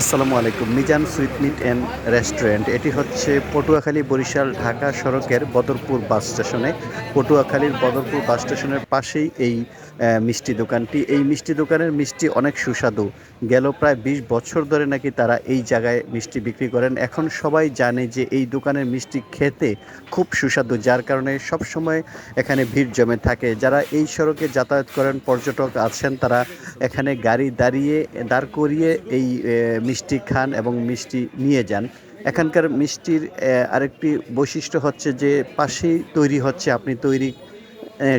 আসসালামু আলাইকুম। Mizan sweet meat and restaurant. এটি হচ্ছে পটুয়াখালী বরিশাল ঢাকা সড়কের বদরপুর বাস স্টেশনে। পটুয়াখালীর বদরপুর বাস স্টেশনের পাশেই এই মিষ্টি দোকানটি। এই মিষ্টি দোকানের মিষ্টি অনেক সুস্বাদু। গেল প্রায় বিশ বছর ধরে নাকি তারা এই জায়গায় মিষ্টি বিক্রি করেন। এখন সবাই জানে যে এই দোকানের মিষ্টি খেতে খুব সুস্বাদু, যার কারণে সব সময় এখানে ভিড় জমে থাকে। যারা এই সড়কে যাতায়াত করেন, পর্যটক আছেন, তারা এখানে গাড়ি দাঁড়িয়ে, দাঁড় করিয়ে এই মিষ্টি খান এবং মিষ্টি নিয়ে যান। এখানকার মিষ্টির আরেকটি বৈশিষ্ট্য হচ্ছে যে পাশেই তৈরি হচ্ছে, আপনি তৈরি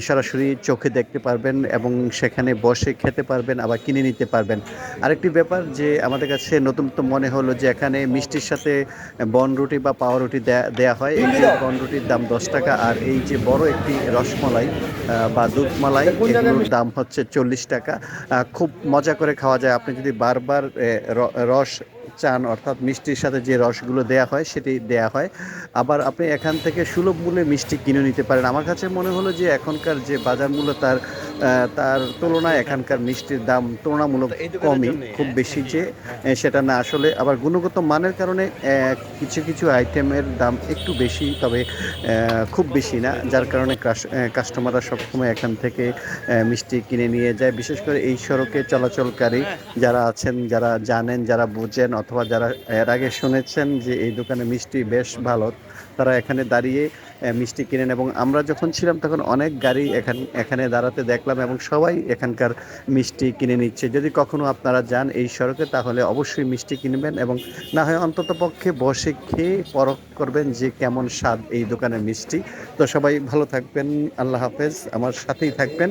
সরাসরি চোখে দেখতে পারবেন এবং সেখানে বসে খেতে পারবেন, আবার কিনে নিতে পারবেন। আরেকটি ব্যাপার যে আমাদের কাছে নতুনত্ব মনে হলো যে এখানে মিষ্টির সাথে বন রুটি বা পাওয়া রুটি দেয়া- হয়। এই যে বন রুটির দাম দশ টাকা, আর এই যে বড় একটি রসমালাই বা দুধমালাই, এগুলোর দাম হচ্ছে চল্লিশ টাকা। খুব মজা করে খাওয়া যায়। আপনি যদি বারবার রস চান, অর্থাৎ মিষ্টির সাথে যে রসগুলো দেয়া হয়, সেটি দেয়া হয়। আবার আপনি এখান থেকে সুলভ মূল্যে মিষ্টি কিনে নিতে পারেন। আমার কাছে মনে হলো যে এখনকার যে বাজার মূল্য তার তার তুলনায় এখানকার মিষ্টির দাম তুলনামূলক কমই খুব বেশি যে সেটা না। আসলে আবার গুণগত মানের কারণে কিছু কিছু আইটেমের দাম একটু বেশি তবে খুব বেশি না। যার কারণে কাস- কাস্টমাররা সবসময় এখান থেকে মিষ্টি কিনে নিয়ে যায়। বিশেষ করে এই সড়কে চলাচলকারী যারা আছেন যারা জানেন যারা বোঝেন অথবা যারা এর আগে শুনেছেন যে এই দোকানে মিষ্টি বেশ ভালো তারা এখানে দাঁড়িয়ে মিষ্টি কিনেন। এবং আমরা যখন ছিলাম তখন অনেক গাড়ি এখান এখানে দাঁড়াতে দেখলাম এবং সবাই এখানকার মিষ্টি কিনে নিচ্ছে। যদি কখনো আপনারা যান এই সড়কে, তাহলে অবশ্যই মিষ্টি কিনবেন এবং না হয় অন্তত পক্ষে বসে খেয়ে পরখ করবেন যে কেমন স্বাদ এই দোকানের মিষ্টি। তো সবাই ভালো থাকবেন, আল্লাহ হাফেজ। আমার সাথেই থাকবেন।